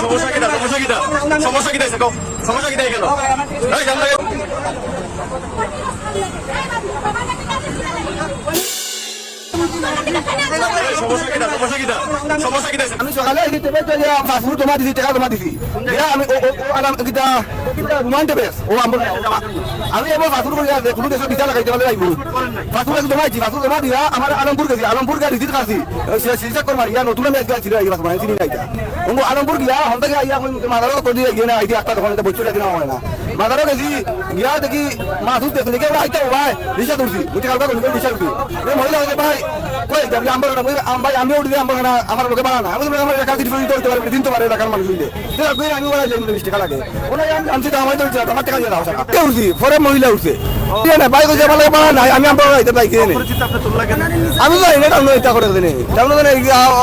সমস্যা কি তাহলে? সমস্যা কি তাহলে? সমস্যা কি তাহলে? কও। সমস্যা কি কেন আমি সকালে এই টেবে তো ইয়া পাসপোর্ট জমা দিছি টাকা তোমার দিছি। আমি টেবে ও আমর আমি করে যাবে কোনো দেশে ভিসা লাগাইতে হলে আইব পাসপোর্ট জমা দিছি পাসপোর্ট জমা দিয়া আমার আলমপুর গেছি আলমপুর গা রিজিট কাছি সিলসা কর মারি নতুন আমি আজকে ছিল এই পাসপোর্ট চিনি নাইতা ও আলমপুর গিয়া হন থেকে মাদারও করে দিয়ে না আইডি একটা দোকানে মাদারও গেছি, গিয়া দেখি মাসুদ দেখি দেখি ওরা ভাই রিসা তুলছি মহিলা হচ্ছে ভাই কই যাবি আমার ভাই আমি উঠি আমার না আমার লোকে বানা আমি বলি পারবে দিতে পারে টাকার মানুষ হইলে আমি যাই বিশ টাকা লাগে। ওরা আমি আমি তো আমার তো আমার টাকা দিয়ে দাও কে উঠছি? পরে মহিলা উঠছে। না ভাই কই আমার নাই আমি আমার তো এটা আমি এটা করে দেনে। তেমন মানে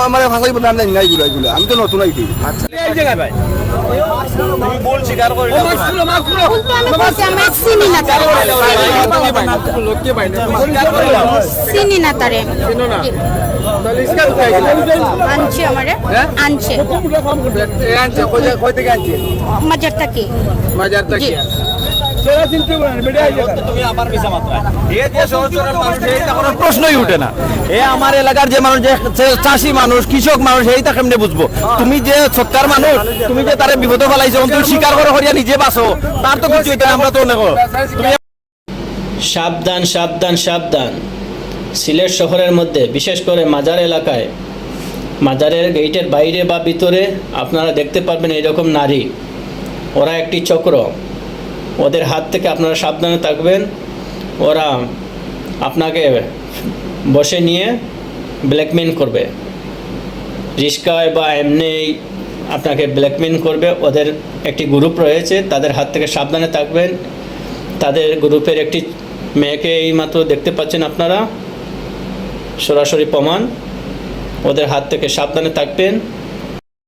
আমার ভাষাই বলতে আমি জানি না এগুলো। এগুলো আমি তো নতুন আইছি। বলছি চিনি না তারে। চিনি না? তারে আনছে আমারে। আনছে। মাজারটা কি জি। প্রশ্নই উঠে না। এ আমার এলাকার যে মানুষ চাষি মানুষ কৃষক মানুষ এইটা কেমনে বুঝব? তুমি যে সত্তার মানুষ তুমি যে তারে বিপদে ফেলাইছো তুমি স্বীকার করে হরিয়া নিজে বাঁচো। তার তো কিছু আমরা তো অনেক সাবধান সাবধান সাবধান। সিলেট শহরের মধ্যে, বিশেষ করে মাজার এলাকায়, মাজারের গেটের বাইরে বা ভিতরে আপনারা দেখতে পারবেন এইরকম নারী। ওরা একটি চক্র। ওদের হাত থেকে আপনারা সাবধানে থাকবেন। ওরা আপনাকে বসে নিয়ে ব্ল্যাকমেল করবে। রিস্কায় বা এমনি আপনাকে ব্ল্যাকমেল করবে। ওদের একটি গ্রুপ রয়েছে, তাদের হাত থেকে সাবধানে থাকবেন। তাদের গ্রুপের একটি মেয়েকে এই মাত্র দেখতে পাচ্ছেন আপনারা। সরাসরি প্রমাণ। ওদের হাত থেকে সাবধানে থাকবেন।